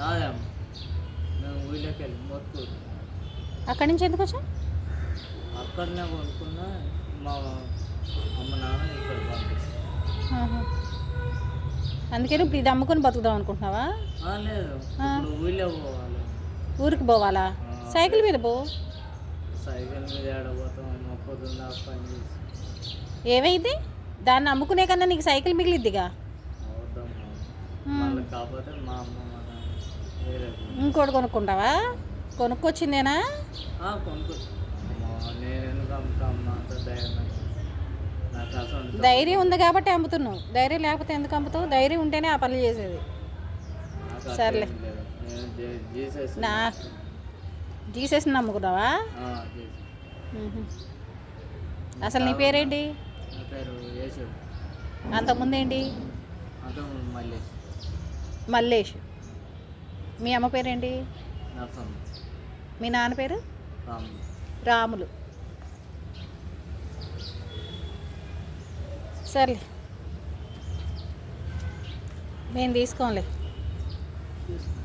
నాదేం మేము ఊళ్ళోకి వెళ్ళి మొత్తుకూరు అక్కడి నుంచి ఎందుకు వచ్చా అక్కడనే కొనుక్కున్నా మా అమ్మ నాన్న ఇక్కడ పంపిస్తారు. అందుకని ఇప్పుడు ఇది అమ్ముకొని బతుకుదాం అనుకుంటున్నావా? ఆ, లేదు. ఆ. ఇప్పుడు ఊళ్ళో పోవాలి. ఊరికి పోవాలా? సైకిల్ మీద పో. సైకిల్ మీద ఏడబోతాం అమ్మ పొద్దున్న పని చేసి. ఏవైంది దాన్ని అమ్ముకునే కన్నా నీకు సైకిల్ మిగిలిద్దిగా? అవుతాం ఉమ్. మళ్ళీ కాకపోతే మా అమ్మ. ఇంకోటి కొనుక్కుంటావా? కొనుక్కొచ్చిందేనా? ధైర్యం ఉంది కాబట్టి అమ్ముతున్నావు. ధైర్యం లేకపోతే ఎందుకు అమ్ముతావు? ధైర్యం ఉంటేనే ఆ పనులు చేసేది. సర్లే. నా జీసస్ నమ్ముకున్నావా? ఆ, జీసస్. మ్మ్హ. అసలు నీ పేరేంటి? నా పేరు యేసుడు అంతకుముందేంటి? అంతా మళ్ళీ మల్లేష్. మీ అమ్మ పేరేంటి? మీ నాన్న పేరు? రాము రాములు. సర్లే. మేము తీసుకోంలే తీసుకో.